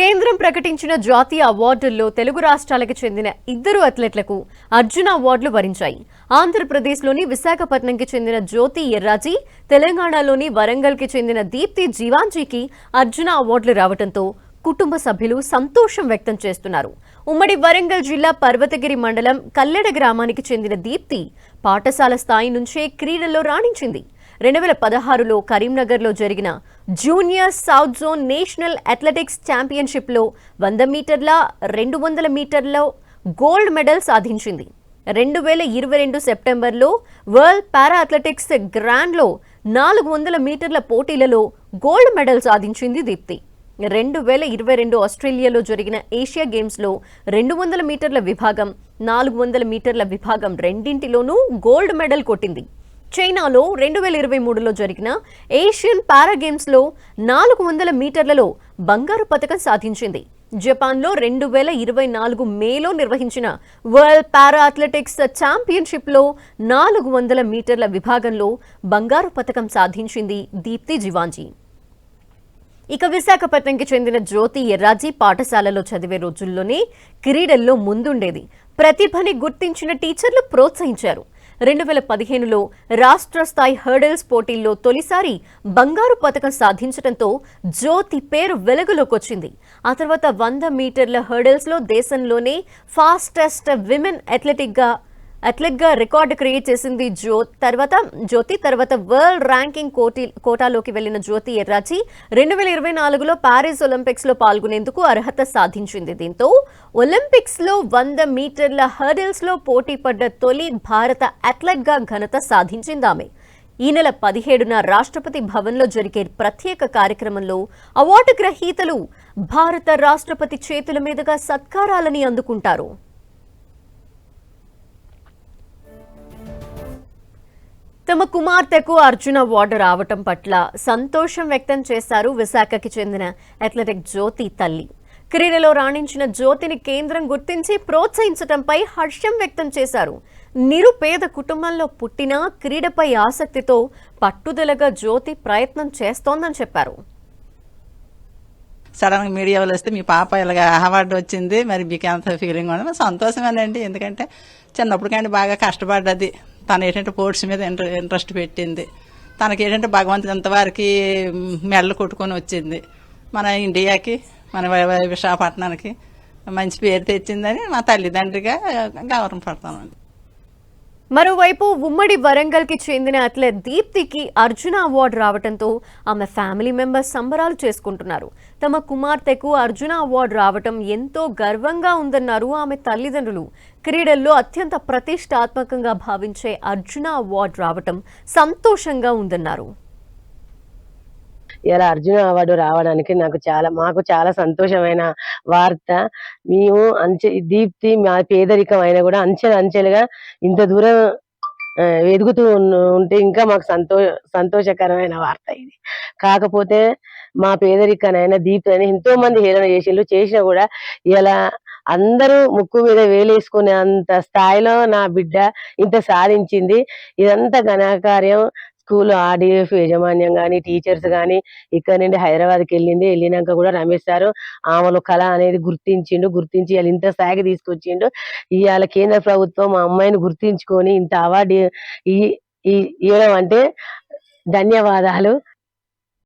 కేంద్రం ప్రకటించిన జాతీయ అవార్డుల్లో తెలుగు రాష్ట్రాలకు చెందిన ఇద్దరు అథ్లెట్లకు అర్జున అవార్డులు వరించాయి. ఆంధ్రప్రదేశ్లోని విశాఖపట్నంకి చెందిన జ్యోతి ఎర్రాజీ తెలంగాణలోని వరంగల్కి చెందిన దీప్తి జీవాంజీకి అర్జున అవార్డులు రావడంతో కుటుంబ సభ్యులు సంతోషం వ్యక్తం చేస్తున్నారు. ఉమ్మడి వరంగల్ జిల్లా పర్వతగిరి మండలం కల్లెడ గ్రామానికి చెందిన దీప్తి పాఠశాల స్థాయి నుంచే క్రీడల్లో రాణించింది. రెండు వేల పదహారులో కరీంనగర్లో జరిగిన junior south zone national athletics ఛాంపియన్షిప్లో వంద మీటర్ల రెండు వందల మీటర్లో గోల్డ్ మెడల్ సాధించింది. రెండు వేల ఇరవై రెండు సెప్టెంబర్లో వరల్డ్ పారా అథ్లెటిక్స్ గ్రాండ్లో నాలుగు వందల మీటర్ల పోటీలలో గోల్డ్ మెడల్ సాధించింది దీప్తి. రెండు వేల ఇరవై రెండు ఆస్ట్రేలియాలో జరిగిన ఏషియా గేమ్స్లో రెండు వందల మీటర్ల విభాగం నాలుగు వందల మీటర్ల విభాగం రెండింటిలోనూ గోల్డ్ మెడల్ కొట్టింది. చైనాలో రెండు వేల ఇరవై మూడులో జరిగిన ఏషియన్ పారా గేమ్స్లో నాలుగు వందల మీటర్లలో బంగారు పథకం సాధించింది. జపాన్లో రెండు వేల ఇరవై నాలుగు మేలో నిర్వహించిన వరల్డ్ పారా అథ్లెటిక్స్ ఛాంపియన్షిప్లో నాలుగు వందల మీటర్ల విభాగంలో బంగారు పథకం సాధించింది దీప్తి జివాంజీ ఇక విశాఖపట్నంకి చెందిన జ్యోతి ఎర్రాజీ పాఠశాలలో చదివే రోజుల్లోనే క్రీడల్లో ముందుండేది. ప్రతిభని గుర్తించిన టీచర్లు ప్రోత్సహించారు. రెండు వేల పదిహేనులో రాష్ట్ర స్థాయి హర్డల్స్ పోటీల్లో తొలిసారి బంగారు పథకం సాధించడంతో జ్యోతి పేరు వెలుగులోకి వచ్చింది ఆ తర్వాత వంద మీటర్ల హర్డల్స్లో దేశంలోనే ఫాస్టెస్ట్ విమెన్ అథ్లెటిక్గా అథ్లెట్గా రికార్డు క్రియేట్ చేసింది జ్యో తర్వాత జ్యోతి తర్వాత వరల్డ్ ర్యాంకింగ్ కోటి కోటాలోకి వెళ్ళిన జ్యోతి ఎర్రాచి రెండు వేల ఇరవై నాలుగులో ప్యారిస్ ఒలింపిక్స్లో పాల్గొనేందుకు అర్హత సాధించింది. దీంతో ఒలింపిక్స్లో వంద మీటర్ల హర్డిల్స్లో పోటీ పడ్డ తొలి భారత అథ్లెట్గా ఘనత సాధించింది ఆమె. ఈ నెల పదిహేడున రాష్ట్రపతి భవన్లో జరిగే ప్రత్యేక కార్యక్రమంలో అవార్డు గ్రహీతలు భారత రాష్ట్రపతి చేతుల మీదుగా సత్కారాలని అందుకుంటారు. తమ కుమార్తెకు అర్జున అవార్డు రావటం పట్ల సంతోషం వ్యక్తం చేశారు విశాఖకి చెందిన అథ్లెటిక్ జ్యోతి తల్లి. క్రీడలో రాణించిన జ్యోతిని కేంద్రం గుర్తించి ప్రోత్సహించడంపై హర్షం వ్యక్తం చేశారు. నిరుపేద కుటుంబంలో పుట్టిన క్రీడపై ఆసక్తితో పట్టుదలగా జ్యోతి ప్రయత్నం చేస్తోందని చెప్పారు. సడన్గా మీడియా వాళ్ళు వస్తే మీ పాప ఇలాగ అవార్డు వచ్చింది మరి మీకు ఎంత ఫీలింగ్ ఉండదు సంతోషమేనండి ఎందుకంటే చిన్నప్పుడు కానీ బాగా కష్టపడ్డది. తను ఏంటంటే స్పోర్ట్స్ మీద ఇంట్రెస్ట్ పెట్టింది. తనకి ఏంటంటే భగవంతుడు అంతవరకు మెడలు కొట్టుకొని వచ్చింది. మన ఇండియాకి మన విశాఖపట్నానికి మంచి పేరు తెచ్చిందని మా తల్లిదండ్రిగా గౌరవపడతానండి మరోవైపు ఉమ్మడి వరంగల్కి చెందిన అథ్లెట్ దీప్తికి అర్జున అవార్డు రావడంతో ఆమె ఫ్యామిలీ మెంబర్స్ సంబరాలు చేసుకుంటున్నారు. తమ కుమార్తెకు అర్జున అవార్డు రావటం ఎంతో గర్వంగా ఉందన్నారు ఆమె తల్లిదండ్రులు. క్రీడల్లో అత్యంత ప్రతిష్టాత్మకంగా భావించే అర్జున అవార్డు రావటం సంతోషంగా ఉందన్నారు. ఇలా అర్జున అవార్డు రావడానికి నాకు చాలా మాకు చాలా సంతోషమైన వార్త. మేము అంచె దీప్తి మా పేదరికం అయినా కూడా అంచెలు అంచెలుగా ఇంత దూరం ఎదుగుతూ ఉంటే ఇంకా మాకు సంతో సంతోషకరమైన వార్త ఇది. కాకపోతే మా పేదరికనైనా దీప్తి అని ఎంతో మంది హేళన చేసిండ్రు. చేసినా కూడా ఇలా అందరూ ముక్కు మీద వేలేసుకునే అంత స్థాయిలో నా బిడ్డ ఇంత సాధించింది. ఇదంతా ఘనకార్యం. స్కూల్ ఆర్డీఎఫ్ యాజమాన్యం కానీ టీచర్స్ కానీ ఇక్కడ నుండి హైదరాబాద్కి వెళ్ళింది. వెళ్ళినాక కూడా రమేష్ సారు ఆమెలో కళ అనేది గుర్తించిండు. గుర్తించి వాళ్ళు ఇంత స్థాయికి తీసుకొచ్చిండు. ఇవాళ కేంద్ర ప్రభుత్వం మా అమ్మాయిని గుర్తించుకొని ఇంత అవార్డు ఈ- ఇవ్వడం అంటే ధన్యవాదాలు.